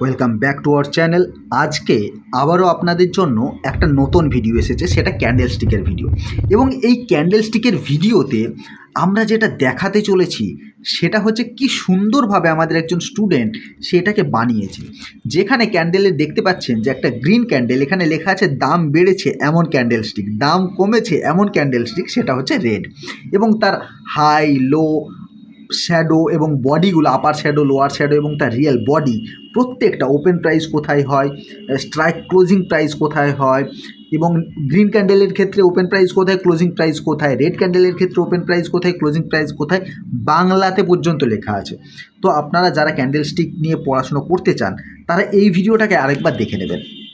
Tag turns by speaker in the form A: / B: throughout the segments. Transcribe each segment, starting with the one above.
A: Welcome back to our channel আজকে আবারও আপনাদের জন্য একটা নতুন ভিডিও এসেছে, সেটা ক্যান্ডেল স্টিকের ভিডিও এবং এই ক্যান্ডেল স্টিকের ভিডিওতে আমরা যেটা দেখাতে চলেছি, সেটা হচ্ছে কি সুন্দরভাবে আমাদের একজন স্টুডেন্ট সেটাকে বানিয়েছে। যেখানে ক্যান্ডেলে দেখতে পাচ্ছেন যে একটা গ্রিন ক্যান্ডেল এখানে লেখা আছে, দাম বেড়েছে এমন ক্যান্ডেল স্টিক দাম কমেছে এমন ক্যান্ডেল স্টিক সেটা হচ্ছে রেড এবং তার হাই লো শ্যাডো এবং বডিগুলো আপার শ্যাডো লোয়ার শ্যাডো এবং তার রিয়েল বডি প্রত্যেকটা ওপেন প্রাইস কোথায় হয় স্ট্রাইক ক্লোজিং প্রাইস কোথায় হয় এবং গ্রিন ক্যান্ডেলের ক্ষেত্রে ওপেন প্রাইস কোথায় ক্লোজিং প্রাইস কোথায় রেড ক্যান্ডেলের ক্ষেত্রে ওপেন প্রাইস কোথায় ক্লোজিং প্রাইস কোথায়, বাংলাতে পর্যন্ত লেখা আছে। তো আপনারা যারা ক্যান্ডেল স্টিক নিয়ে পড়াশুনো করতে চান, তারা এই ভিডিওটাকে আরেকবার দেখে নেবেন।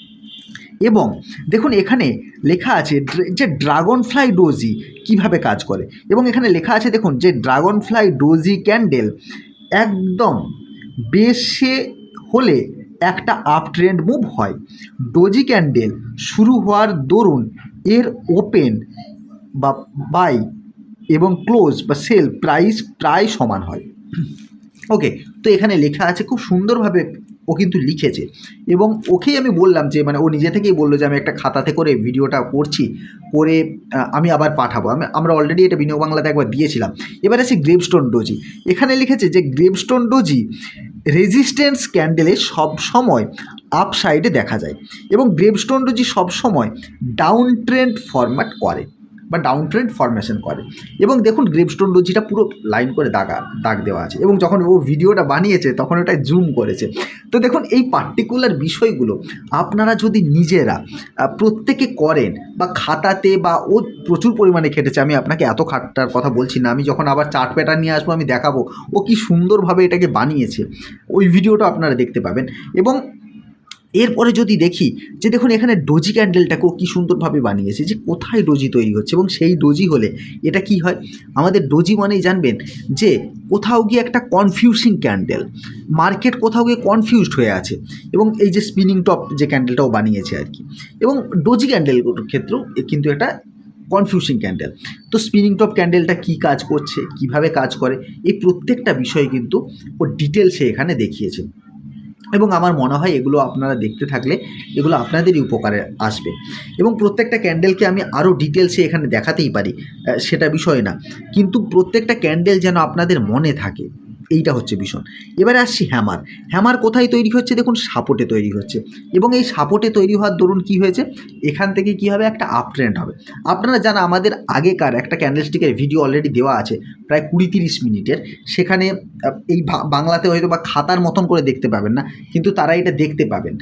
A: এবং দেখুন এখানে লেখা আছে যে ড্রাগন ফ্লাই ডোজি কীভাবে কাজ করে। এবং এখানে লেখা আছে দেখুন যে ড্রাগন ফ্লাই ডোজি ক্যান্ডেল একদম বেশে হলে একটা আপ ট্রেন্ড মুভ হয়। ডোজি ক্যান্ডেল শুরু হওয়ার দরুন এর ওপেন বা বাই এবং ক্লোজ বা সেল প্রাইস প্রায় সমান হয়। ওকে, তো এখানে লেখা আছে খুব সুন্দরভাবে ও কিন্তু লিখেছে। এবং ওকেই আমি বললাম যে মানে ও নিজে থেকেই বলল যে, আমি একটা খাতাতে করে ভিডিওটা করছি, করে আমি আবার পাঠাবো। আমি, আমরা অলরেডি এটা বিনিয়োগ বাংলাতে একবার দিয়েছিলাম। এবার আছে গ্রেভস্টোন ডোজি এখানে লিখেছে যে গ্রেভস্টোন ডোজি রেজিস্ট্যান্স ক্যান্ডেলে সব সময় আপ সাইডে দেখা যায়। এবং গ্রেভস্টোন ডোজি সব সময় ডাউন ট্রেন্ড ফরম্যাট করে। বা ডাউন ট্রেন্ড ফরমেশন করে। এবং দেখুন গ্রেভস্টোন ডোজিটা পুরো লাইন করে দাগা, দাগ দেওয়া আছে। এবং যখন ও ভিডিওটা বানিয়েছে, তখন ওটা জুম করেছে। তো দেখুন এই পার্টিকুলার বিষয়গুলো আপনারা যদি নিজেরা প্রত্যেকে করেন বা খাতাতে বা ও প্রচুর পরিমাণে খেটেছে, আমি আপনাকে এত খাটার কথা বলছি না। আমি যখন আবার চার্ট প্যাটার্ন নিয়ে আসব, আমি দেখাবো, ও কি সুন্দরভাবে এটাকে বানিয়েছে। ওই ভিডিওটা আপনারা দেখতে পাবেন। এবং এরপরে যদি দেখি যে দেখুন এখানে ডোজি ক্যান্ডেলটাকেও কী সুন্দরভাবে বানিয়েছে যে কোথায় ডোজি তৈরি হচ্ছে এবং সেই ডোজি হলে এটা কি হয়? আমাদের ডোজি মানেই জানবেন যে কোথাও গিয়ে একটা কনফিউজিং ক্যান্ডেল মার্কেট কোথাও গিয়ে কনফিউজড হয়ে আছে এবং এই যে স্পিনিং টপ যে ক্যান্ডেলটাও বানিয়েছে আর কি। এবং ডোজি ক্যান্ডেলগুলোর ক্ষেত্রেও কিন্তু একটা কনফিউজিং ক্যান্ডেল তো স্পিনিং টপ ক্যান্ডেলটা কী কাজ করছে? কীভাবে কাজ করে? এই প্রত্যেকটা বিষয় কিন্তু ও ডিটেলসে এখানে দেখিয়েছে। এবং আমার মনে হয় এগুলো আপনারা দেখতে থাকলে এগুলো আপনাদেরই উপকারে আসবে। এবং প্রত্যেকটা ক্যান্ডেলকে আমি আরও ডিটেলসে এখানে দেখাতেই পারি সেটা বিষয় না। কিন্তু প্রত্যেকটা ক্যান্ডেল যেন আপনাদের মনে থাকে। এইটা হচ্ছে ভীষণ। এবারে আসছি হ্যামার। হ্যামার কোথায় তৈরি হচ্ছে? দেখুন, সাপোর্টে তৈরি হচ্ছে। এবং এই সাপোর্টে তৈরি হওয়ার দরুন কি হয়েছে? এখান থেকে কি হবে? একটা আপ ট্রেন্ড হবে। আপনারা জানা আমাদের আগেকার একটা ক্যান্ডেলস্টিকের ভিডিও অলরেডি দেওয়া আছে, প্রায় কুড়ি তিরিশ মিনিটের। সেখানে এই বাংলাতে হয়তো বা খাতার মতন করে দেখতে পাবেন না, কিন্তু তারা এটা দেখতে পাবেন।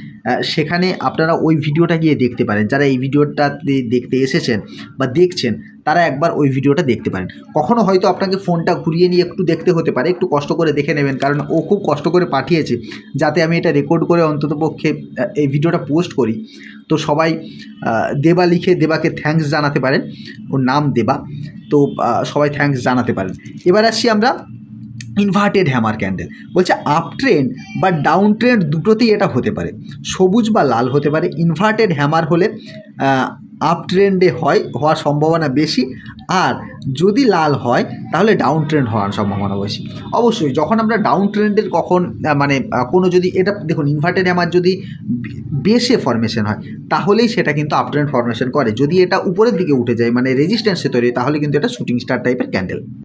A: সেখানে আপনারা ওই ভিডিওটা গিয়ে দেখতে পারেন। যারা এই ভিডিওটা দেখতে এসেছেন বা দেখছেন তারা একবার ওই ভিডিওটা দেখতে পারেন। কখনো হয়তো আপনাকে ফোনটা ঘুরিয়ে নিয়ে একটু দেখতে হতে পারে, একটু কষ্ট করে দেখে নেবেন, কারণ ও খুব কষ্ট করে পাঠিয়েছে যাতে আমি এটা রেকর্ড করে অন্তত পক্ষে এই ভিডিওটা পোস্ট করি। তো সবাই দেবা লিখে দেবাকে থ্যাঙ্কস জানাতে পারেন। ওর নাম দেবা। তো সবাই থ্যাঙ্কস জানাতে পারেন। এবার আসছি আমরা ইনভার্টেড হ্যামার ক্যান্ডেল বলছে আপ ট্রেন্ড বা ডাউন ট্রেন্ড দুটোতেই এটা হতে পারে। সবুজ বা লাল হতে পারে। ইনভার্টেড হ্যামার হলে আপ ট্রেন্ডে হয়, হওয়ার সম্ভাবনা বেশি। আর যদি লাল হয়, তাহলে ডাউন ট্রেন্ড হওয়ার সম্ভাবনা বেশি। অবশ্যই, যখন আমরা ডাউন ট্রেন্ডের কখন মানে কোনো যদি, এটা দেখুন ইনভার্টেড আমার যদি বেশে ফরমেশন হয়, তাহলেই সেটা কিন্তু আপ ট্রেন্ড ফরমেশন করে। যদি এটা উপরের দিকে উঠে যায় মানে রেজিস্ট্যান্সে তৈরি তাহলে কিন্তু এটা শুটিং স্টার টাইপের ক্যান্ডেল